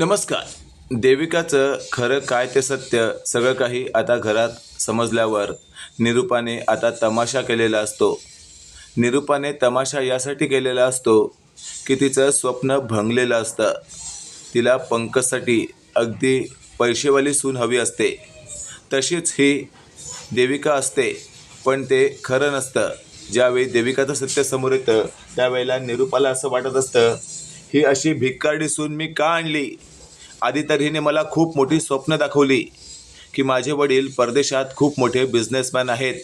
नमस्कार. देविकाचं खरं काय ते सत्य सगळं काही आता घरात समजल्यावर निरूपाने आता तमाशा केलेला असतो. निरूपाने तमाशा यासाठी केलेला असतो की तिचं स्वप्न भंगलेलं असतं. तिला पंकजसाठी अगदी पैसेवाली सून हवी असते. तशीच ही देविका असते पण ते खरं नसतं. ज्यावेळी देविकाचं सत्य समोर येतं त्यावेळेला निरूपाला असं वाटत असतं ही अशी भिक्कारडी सून मी का आणली? आधी तर हिने मला खूप मोठी स्वप्न दाखवली की माझे वडील परदेशात खूप मोठे बिझनेसमॅन आहेत.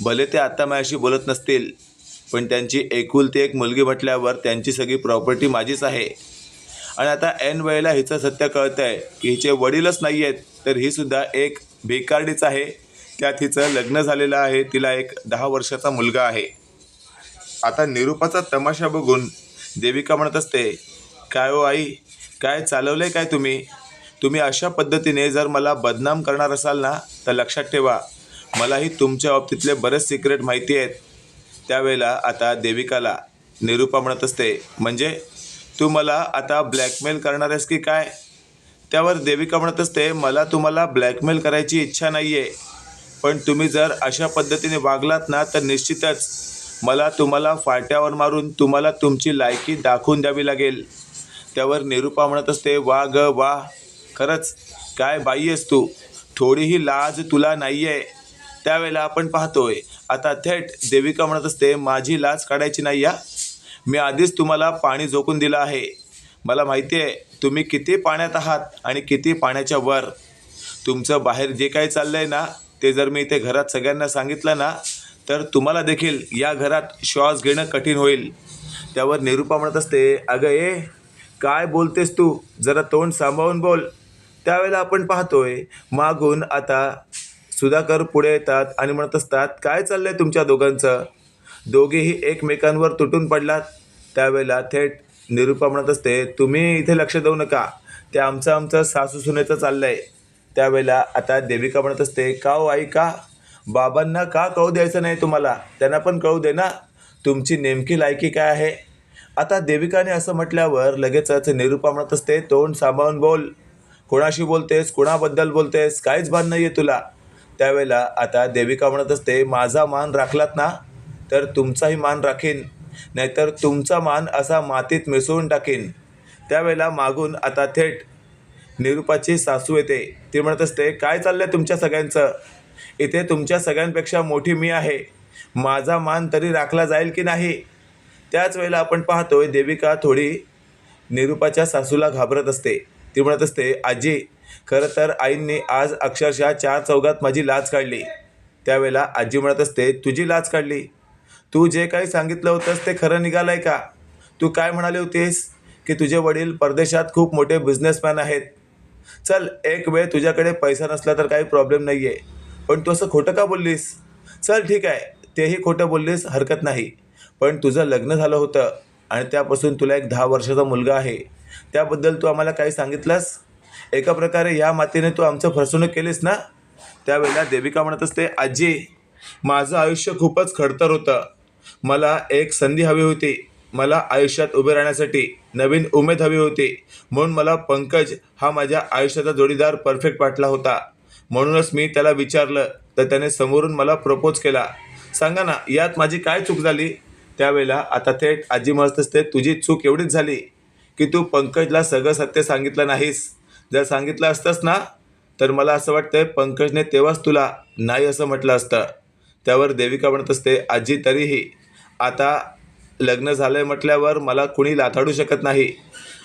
भले ते आत्ता माझ्याशी बोलत नसतील पण त्यांची एकुलती एक मुलगी म्हटल्यावर त्यांची सगळी प्रॉपर्टी माझीच आहे. आणि आता ऐन वेळेला हिचं सत्य कळतं आहे की हिचे वडीलच नाही आहेत तर हीसुद्धा एक भिकारडीच आहे. त्यात हिचं लग्न झालेलं आहे तिला एक दहा वर्षाचा मुलगा आहे. आता निरूपाचा तमाशा बघून देविका म्हणत असते काय हो आई काय चालवलं आहे काय तुम्ही? तुम्ही अशा पद्धतीने जर मला बदनाम करणार असाल ना तर लक्षात ठेवा. मलाही तुमच्या बाबतीतले बरेच सिक्रेट माहिती आहेत. त्यावेळेला आता देविकाला निरूपा म्हणत असते म्हणजे? तू मला आता ब्लॅकमेल करणार आहेस की काय? त्यावर देविका म्हणत असते मला तुम्हाला ब्लॅकमेल करायची इच्छा नाही आहे पण तुम्ही जर अशा पद्धतीने वागलात ना तर निश्चितच मला तुम्हाला फाट्यावर मारून तुम्हाला तुमची लायकी दाखवून द्यावी लागेल. त्यावर निरूपा म्हणत असते वा ग वा खरंच काय बाई आहेस तू? थोडीही लाज तुला नाही आहे त्यावेळेला आपण पाहतोय आता थेट देविका म्हणत असते माझी लाज काढायची नाही या. मी आधीच तुम्हाला पाणी झोकून दिलं आहे. मला माहिती आहे तुम्ही किती पाण्यात आहात आणि किती पाण्याच्या वर. तुमचं बाहेर जे काही चाललं आहे ना ते जर मी इथे घरात सगळ्यांना सांगितलं ना तर तुम्हाला देखील या घरात श्वास घेणं कठीण होईल. त्यावर निरूपा म्हणत असते अगं ए काय बोलतेस तू? जरा तोंड सांभाळून बोल. त्यावेळेला आपण पाहतोय मागून आता सुधाकर पुढे येतात आणि म्हणत असतात काय चाललंय तुमच्या दोघांचं? दोघेही एकमेकांवर तुटून पडलात. त्यावेळेला थेट निरूपा म्हणत असते तुम्ही इथे लक्ष देऊ नका. ते आमचं आमचं सासू सुनेचं चाललं आहे त्यावेळेला आता देविका म्हणत असते का हो आई का? बाबांना का कळू द्यायचं नाही तुम्हाला? त्यांना पण कळू दे ना. तुमची नेमकी लायकी काय आहे? आता देविकाने असं म्हटल्यावर लगेचच निरूपा म्हणत असते तोंड सांभाळून बोल. कोणाशी बोलतेस? कोणाबद्दल बोलतेस? काहीच भान नाही आहे तुला. त्यावेळेला आता देविका म्हणत असते माझा मान राखलात ना तर तुमचाही मान राखीन. नाहीतर तुमचा मान असा मातीत मिसळून टाकीन. त्यावेळेला मागून आता थेट निरूपाची सासू येते. ती म्हणत असते काय चाललंय तुमच्या सगळ्यांचं? इथे तुमच्या सगळ्यांपेक्षा मोठी मी आहे. माझा मान तरी राखला जाईल की नाही? त्याच वेळेला आपण पाहतोय देविका थोडी निरूपाच्या सासूला घाबरत असते. ती म्हणत असते आजी खरं तर आईंनी आज अक्षरशः चार चौघात माझी लाच काढली. त्यावेळेला आजी म्हणत असते तुझी लाच काढली? तू जे काही सांगितलं होतंस ते खरं निघालं आहे का? तू काय म्हणाले होतीस की तुझे वडील परदेशात खूप मोठे बिझनेसमॅन आहेत? चल एक वेळ तुझ्याकडे पैसा नसला तर काही प्रॉब्लेम नाही आहे पण तू असं खोटं का बोललीस? चल ठीक आहे. तेही खोटं बोललीस हरकत नाही. पण तुझं लग्न झालं होतं आणि त्यापासून तुला एक दहा वर्षाचा मुलगा आहे. त्याबद्दल तू आम्हाला काही सांगितलंस? एका प्रकारे या मातीने तू आमचं फसवणूक केलीस ना? त्यावेळेला देविका म्हणत असते आजी माझं आयुष्य खूपच खडतर होतं. मला एक संधी हवी होती. मला आयुष्यात उभे राहण्यासाठी नवीन उमेद हवी होती. म्हणून मला पंकज हा माझ्या आयुष्याचा जोडीदार परफेक्ट वाटला होता. म्हणूनच मी त्याला विचारलं तर त्याने समोरून मला प्रपोज केला. सांगा ना यात माझी काय चूक झाली? त्यावेळेला आता थेट आजी म्हणत असते तुझी चूक एवढीच झाली की तू पंकजला सगळं सत्य सांगितलं नाहीस. जर सांगितलं असतंस ना तर मला असं वाटतंय पंकजने तेव्हाच तुला नाही असं म्हटलं असतं. त्यावर देविका म्हणत असते आजी तरीही आता लग्न झालं आहे म्हटल्यावर मला कुणी लाथाडू शकत नाही.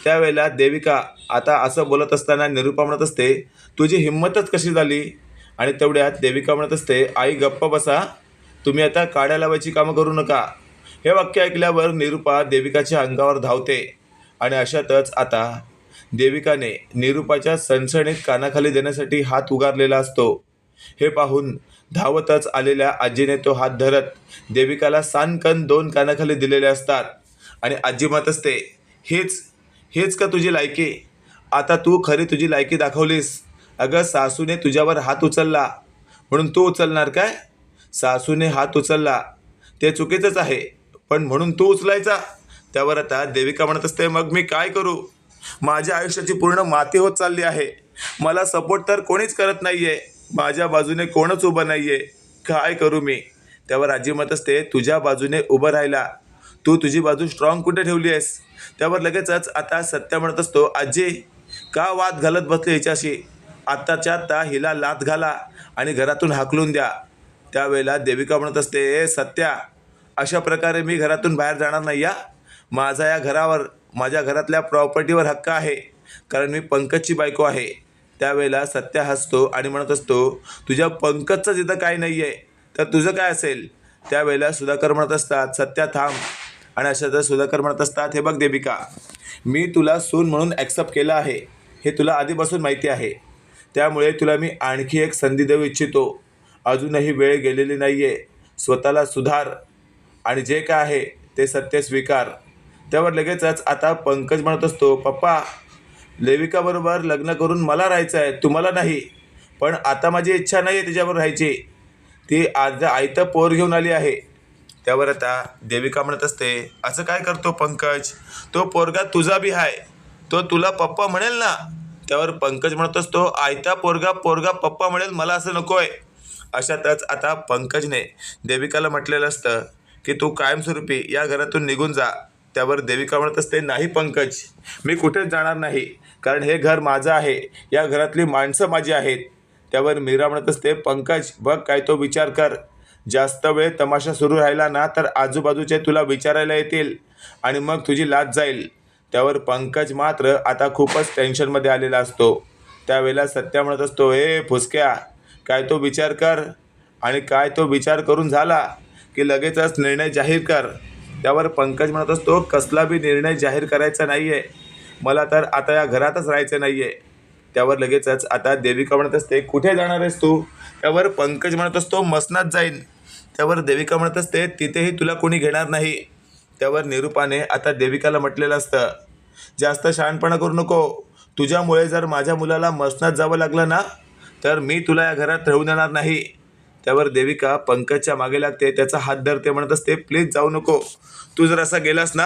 त्यावेळेला देविका आता असं बोलत असताना निरूपा म्हणत असते तुझी हिंमतच कशी झाली? आणि तेवढ्यात देविका म्हणत असते आई गप्प बसा. तुम्ही आता काड्या लावायची कामं करू नका. हे वाक्य ऐकल्यावर निरूपा देविकाच्या अंगावर धावते आणि अशातच आता देविकाने निरूपाच्या सणसणीत कानाखाली देण्यासाठी हात उगारलेला असतो. हे पाहून धावतच आलेल्या आजीने तो हात धरत देविकाला सानकन दोन कानाखाली दिलेले असतात आणि आजी म्हणत असते हेच हेच का तुझी लायकी? आता तू खरी तुझी लायकी दाखवलीस. अगं सासूने तुझ्यावर हात उचलला. म्हणून तू उचलणार काय? सासूने हात उचलला. ते चुकीचंच आहे. पण म्हणून तू उचलायचा. त्यावर आता देविका म्हणत असते मग मी काय करू? माझ्या आयुष्याची पूर्ण माती होत चालली आहे. मला सपोर्ट तर कोणीच करत नाही आहे माझ्या बाजूने कोणच उभं नाही आहे काय करू मी? त्यावर आजी म्हणत असते तुझ्या बाजूने उभं राहिला. तू तुझी बाजू स्ट्रॉंग कुठे ठेवली आहेस? त्यावर लगेचच आता सत्य म्हणत असतो आजी का वाद घालत बसले हिच्याशी? आत्ताच्या आत्ता हिला लात घाला आणि घरातून हाकलून द्या. त्यावेळेला देविका म्हणत असते "ए, सत्या अशा प्रकारे मी घरातून बाहेर जाणार नाही. या माझा या घरावर माझ्या घरातल्या प्रॉपर्टीवर हक्क आहे. कारण मी पंकजची बायको आहे. त्यावेळेला सत्या हसतो आणि म्हणत असतो तुझ्या पंकजचं जिथं काय नाही आहे तर तुझं काय असेल? त्यावेळेला सुधाकर म्हणत असतात सत्या थांब. आणि अशा तर सुधाकर म्हणत असतात हे बघ देविका मी तुला सून म्हणून ॲक्सेप्ट केलं आहे. हे तुला आधीपासून माहिती आहे. त्यामुळे तुला मी आणखी एक संधी देऊ इच्छितो. अजूनही वेळ गेलेली नाही आहे स्वतःला सुधार. आणि जे काय आहे ते सत्य स्वीकार. त्यावर लगेचच आता पंकज म्हणत असतो पप्पा लेविकाबरोबर लग्न करून मला राहायचं आहे तुम्हाला नाही पण आता माझी इच्छा नाही आहे तिच्यावर राहायची. ती आज आयतं पोर घेऊन आली आहे. त्यावर आता देविका म्हणत असते असं काय करतो पंकज? तो पोरगा तुझा बी आहे तो तुला पप्पा म्हणेल ना? त्यावर पंकज म्हणत असतो आयता पोरगा पोरगा पप्पा म्हणेल मला असं नको आहे अशातच आता पंकजने देविकाला म्हटलेलं असतं की तू कायमस्वरूपी या घरातून निघून जा. त्यावर देविका म्हणत असते नाही पंकज मी कुठेच जाणार नाही. कारण हे घर माझं आहे. या घरातली माणसं माझी आहेत. त्यावर मीरा म्हणत असते पंकज बघ काय तो विचार कर. जास्त वेळ तमाशा सुरू राहिला ना तर आजूबाजूचे तुला विचारायला येतील आणि मग तुझी लाज जाईल. त्यावर पंकज मात्र आता खूपच टेन्शनमध्ये आलेला असतो. त्यावेळेला सत्या म्हणत असतो हे फुसक्या काय तो विचार कर आणि काय तो विचार करून झाला? की लगेचच निर्णय जाहीर कर. त्यावर पंकज म्हणत असतो कसला बी निर्णय जाहीर करायचा नाही आहे मला तर आता या घरातच राहायचं नाही आहे त्यावर लगेचच आता देविका म्हणत असते कुठे जाणार आहेस तू? त्यावर पंकज म्हणत असतो मसनात जाईन. त्यावर देविका म्हणत असते तिथेही तुला कोणी घेणार नाही. त्यावर निरूपाने आता देविकाला म्हटलेलं असतं जास्त शहाणपणा करू नको. तुझ्यामुळे जर माझ्या मुलाला मसनात जावं लागलं ना तर मी तुला या घरात राहू देणार नाही. त्यावर देविका पंकजच्या मागे लागते. त्याचा हात धरते म्हणत असते प्लीज जाऊ नको. तू जर असा गेलास ना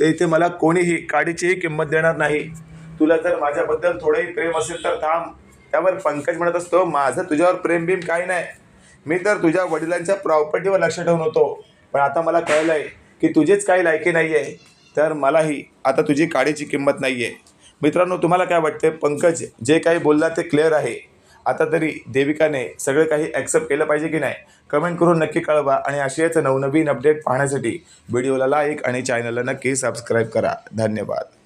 तर इथे मला कोणीही काडीचीही किंमत देणार नाही. तुला जर माझ्याबद्दल थोडंही प्रेम असेल तर थांब. त्यावर पंकज म्हणत असतो माझं तुझ्यावर प्रेम बिम काही नाही. मी तर तुझ्या वडिलांच्या प्रॉपर्टीवर लक्ष ठेवून होतो. पण आता मला कळलं आहे की तुझीच काही लायकी नाही आहे तर मलाही आता तुझी काडीची किंमत नाही आहे मित्रांनो तुम्हाला काय वाटते पंकज जे काही बोलला ते क्लिअर आहे. आता तरी देविकाने सगळं काही ॲक्सेप्ट केलं पाहिजे की नाही? कमेंट करून नक्की कळवा आणि असेच नवनवीन अपडेट पाहण्यासाठी व्हिडिओला लाईक आणि चॅनलला नक्की सबस्क्राईब करा. धन्यवाद.